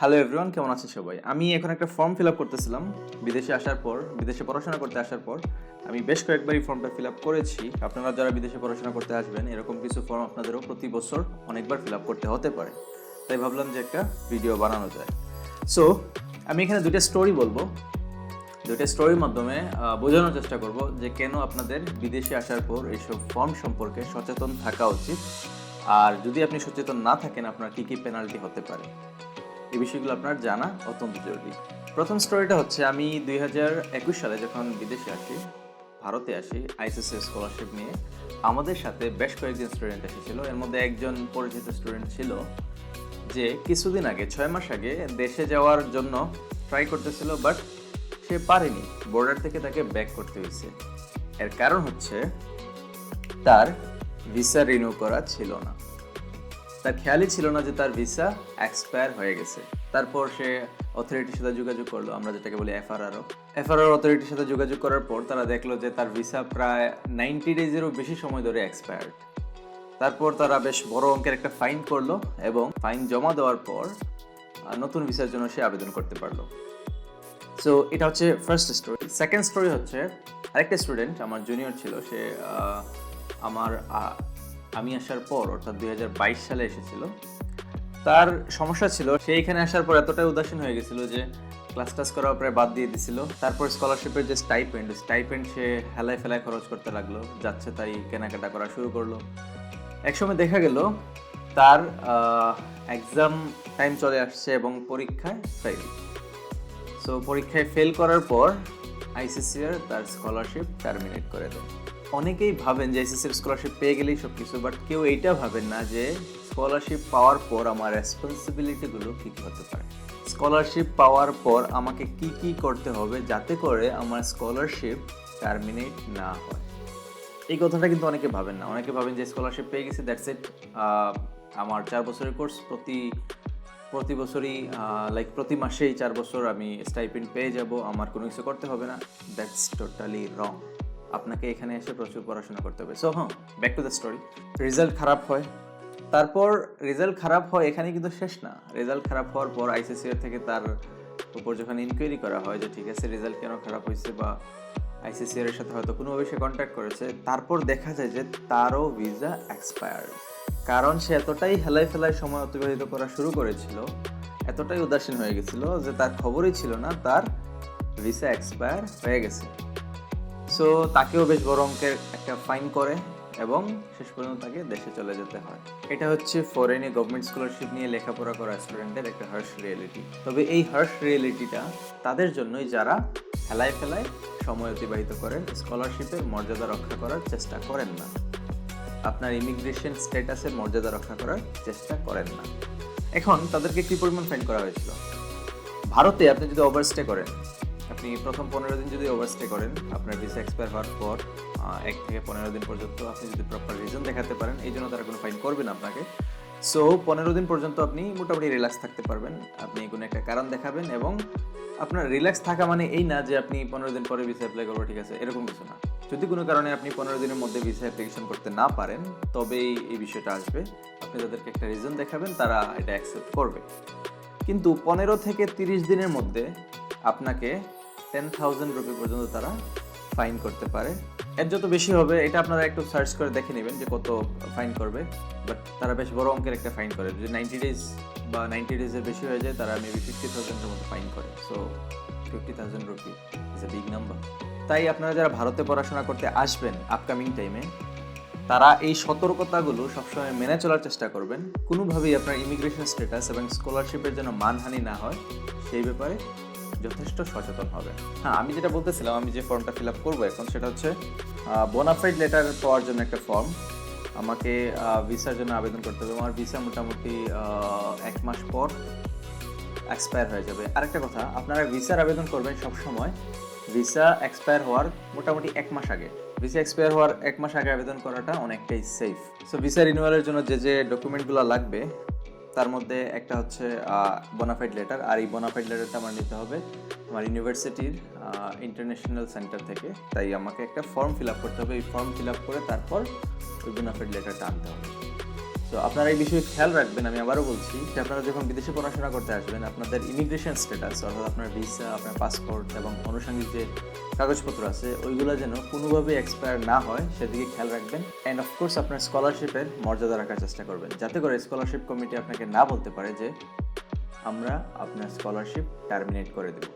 Hello everyone কেমন আছে সবাই? আমি এখন একটা ফর্ম ফিল আপ করতেছিলাম। বিদেশে আসার পর, বিদেশে পড়াশোনা করতে আসার পর, আমি বেশ কয়েকবার এই ফর্মটা ফিল আপ করেছি। আপনারা যারা বিদেশে পড়াশোনা করতে আসবেন, এরকম কিছু ফর্ম আপনাদেরও প্রতি বছর অনেকবার ফিল আপ করতে হতে পারে। তাই ভাবলাম যে একটা ভিডিও বানানো যায়। সো আমি এখানে দুইটা স্টোরি বলব। দুইটা স্টোরির মাধ্যমে বোঝানোর চেষ্টা করব যে কেন আপনাদের বিদেশে আসার পর এইসব ফর্ম সম্পর্কে সচেতন থাকা উচিত। আর যদি আপনি সচেতন না থাকেন, আপনার কী কী পেনাল্টি হতে পারে? এই বিষয়গুলো আপনার জানা অত্যন্ত জরুরি। প্রথম স্টোরিটা হচ্ছে, আমি দুই হাজার একুশ সালে যখন বিদেশে আসি, ভারতে আসি আইসিসি স্কলারশিপ নিয়ে, আমাদের সাথে বেশ কয়েকজন স্টুডেন্ট এসেছিল। এর মধ্যে একজন পরিচিত স্টুডেন্ট ছিল যে কিছুদিন আগে, ছয় মাস আগে দেশে যাওয়ার জন্য ট্রাই করতেছিল বাট সে পারেনি। বর্ডার থেকে তাকে ব্যাক করতে হয়েছে। এর কারণ হচ্ছে, তার ভিসা রিনিউ করা ছিল না। তার খেয়ালই ছিল না যে তার ভিসা এক্সপায়ার হয়ে গেছে। তারপর সে অথরিটির সাথে যোগাযোগ করল, আমরা যেটাকে বলি এফআরআরও এফআরআর অথরিটির সাথে যোগাযোগ করার পর তারা দেখল যে তার ভিসা প্রায় নাইনটি ডেজেরও বেশি সময় ধরে এক্সপায়ার্ড তারপর তারা বেশ বড় অঙ্কের একটা ফাইন করল এবং ফাইন জমা দেওয়ার পর নতুন ভিসার জন্য সে আবেদন করতে পারল। সো এটা হচ্ছে ফার্স্ট স্টোরি সেকেন্ড স্টোরি হচ্ছে আরেকটা স্টুডেন্ট আমার জুনিয়র ছিল, সে আমার আমি আসার পর, অর্থাৎ দুই হাজার বাইশ সালে এসেছিল, তার সমস্যা ছিল, সে এখানে আসার পর এতটাই উদাসীন হয়ে গেছিল যে ক্লাস টাস করা প্রায় বাদ দিয়ে দিছিল। তারপর স্কলারশিপের যে স্টাইপেন্ড স্টাইপেন্ড সে হেলায় ফেলায় খরচ করতে লাগল, যাচ্ছে তাই কেনাকাটা করা শুরু করল। একসময় দেখা গেল, তার এক্সাম টাইম চলে আসছে এবং পরীক্ষায় ফেল সো পরীক্ষায় ফেল করার পর আইসিসিআর তার স্কলারশিপ টার্মিনেট করে দেয়। অনেকেই ভাবেন যে আইসিসির স্কলারশিপ পেয়ে গেলেই সব কিছু বাট কেউ এইটা ভাবেন না যে স্কলারশিপ পাওয়ার পর আমার রেসপন্সিবিলিটিগুলো কী কী হতে পারে। স্কলারশিপ পাওয়ার পর আমাকে কি কি করতে হবে যাতে করে আমার স্কলারশিপ টার্মিনেট না হয়। এই কথাটা কিন্তু অনেকে ভাবেন না। অনেকে ভাবেন যে স্কলারশিপ পেয়ে গেছি দ্যাটস ইট আমার চার বছরের কোর্স প্রতি প্রতি বছরই লাইক প্রতি মাসেই চার বছর আমি স্টাইপেন্ড পেয়ে যাব, আমার কোনো কিছু করতে হবে না। দ্যাটস টোটালি রং আপনাকে এখানে এসে প্রচুর পড়াশোনা করতে হবে। সো হ্যাঁ back to the story result খারাপ হয়। তারপর রেজাল্ট খারাপ হয় এখানে কিন্তু শেষ না। রেজাল্ট খারাপ হওয়ার পর আইসিসিআর থেকে তার উপর যখন ইনকোয়ারি করা হয় যে, ঠিক আছে রেজাল্ট কেন খারাপ হয়েছে? বা আইসিসিআর এর সাথে হয়তো কোনোভাবে সে কন্ট্যাক্ট করেছে। তারপর দেখা যায় যে, তারও ভিসা এক্সপায়ার্ড কারণ সে এতটাই হেলাই ফেলায় সময় অতিবাহিত করা শুরু করেছিল, এতটাই উদাসীন হয়ে গেছিল যে, তার খবরই ছিল না, তার ভিসা এক্সপায়ার হয়ে গেছে। সো তাকেও বেশ বড় অঙ্কের একটা ফাইন করে এবং শেষ পর্যন্ত তাকে দেশে চলে যেতে হয়। এটা হচ্ছে ফরেনে গভর্নমেন্ট স্কলারশিপ নিয়ে লেখাপড়া করা স্টুডেন্টের একটা হার্শ রিয়েলিটি তবে এই হার্শ রিয়েলিটিটা তাদের জন্যই যারা হেলায় ফেলায় সময় অতিবাহিত করেন স্কলারশিপের মর্যাদা রক্ষা করার চেষ্টা করেন না। আপনার ইমিগ্রেশন স্ট্যাটাসের মর্যাদা রক্ষা করার চেষ্টা করেন না। এখন তাদেরকে কি পরিমাণ ফাইন করা হয়েছিল? ভারতে আপনি যদি ওভারস্টে করেন আপনি প্রথম পনেরো দিন যদি ওভারস্টে করেন, আপনার ভিসা এক্সপায়ার হওয়ার পর এক থেকে পনেরো দিন পর্যন্ত আপনি যদি প্রপার রিজন দেখাতে পারেন, এই জন্য তারা কোনো ফাইন করবে না আপনাকে। সো পনেরো দিন পর্যন্ত আপনি মোটামুটি রিল্যাক্স থাকতে পারবেন। আপনি কোনো একটা কারণ দেখাবেন এবং আপনার রিল্যাক্স থাকা মানে এই না যে আপনি পনেরো দিন পরে ভিসা অ্যাপ্লাই করব, ঠিক আছে, এরকম কিছু না। যদি কোনো কারণে আপনি পনেরো দিনের মধ্যে ভিসা অ্যাপ্লিকেশন করতে না পারেন, তবেই এই বিষয়টা আসবে। আপনি তাদেরকে একটা রিজন দেখাবেন, তারা এটা অ্যাকসেপ্ট করবে। কিন্তু পনেরো থেকে তিরিশ দিনের মধ্যে আপনাকে টেন থাউজেন্ড রুপি পর্যন্ত তারা ফাইন করতে পারে। এর যত বেশি হবে, এটা আপনারা একটু সার্চ করে দেখে নেবেন যে কত ফাইন করবে। বাট তারা বেশ বড় অঙ্কের একটা ফাইন করে। যদি নাইনটি ডেজ বা নাইনটি ডেজের বেশি হয়ে যায়, তারা মেবি ফিফটি থাউজেন্ডের মতো ফাইন করে। So fifty thousand rupee is a big number তাই আপনারা যারা ভারতে পড়াশোনা করতে আসবেন আপকামিং টাইমে তারা এই সতর্কতাগুলো সবসময় মেনে চলার চেষ্টা করবেন। কোনোভাবেই আপনার ইমিগ্রেশন স্ট্যাটাস এবং স্কলারশিপের যেন মানহানি না হয়, সেই ব্যাপারে যথেষ্ট সচেতন হবে। হ্যাঁ আমি যেটা বলতেছিলাম, আমি যে ফর্মটা ফিল আপ করব এখন সেটা হচ্ছে বোনাফাইড লেটার পাওয়ার জন্য একটা ফর্ম আমাকে ভিসার জন্য আবেদন করতে হবে আমার ভিসা মোটামুটি এক মাস পর এক্সপায়ার হয়ে যাবে। আরেকটা কথা, আপনারা ভিসার আবেদন করবেন সব সময় ভিসা এক্সপায়ার হওয়ার মোটামুটি এক মাস আগে। ভিসা এক্সপায়ার হওয়ার এক মাস আগে আবেদন করাটা অনেকটাই সেফ সো ভিসা রিনিউয়ালের জন্য যে যে ডকুমেন্টগুলো লাগবে তার মধ্যে একটা হচ্ছে বোনাফাইড লেটার আর এই বোনাফাইড লেটারটা আমার নিতে হবে আমার ইউনিভার্সিটির ইন্টারন্যাশনাল সেন্টার থেকে। তাই আমাকে একটা ফর্ম ফিল আপ করতে হবে। এই ফর্ম ফিল আপ করে তারপর ওই বোনাফাইড লেটারটা আনতে হবে। তো আপনারা এই বিষয়ে খেয়াল রাখবেন, আমি আবারও বলছি যে আপনারা যখন বিদেশে পড়াশোনা করতে আসবেন, আপনাদের ইমিগ্রেশন স্ট্যাটাস অর্থাৎ আপনার ভিসা আপনার পাসপোর্ট এবং আনুষঙ্গিক যে কাগজপত্র আছে, ওইগুলো যেন কোনোভাবে এক্সপায়ার না হয়, সেদিকে খেয়াল রাখবেন। অ্যান্ড অফকোর্স আপনার স্কলারশিপের মর্যাদা রাখার চেষ্টা করবেন। যাতে করে স্কলারশিপ কমিটি আপনাকে না বলতে পারে যে, আমরা আপনার স্কলারশিপ টার্মিনেট করে দেব।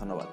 ধন্যবাদ।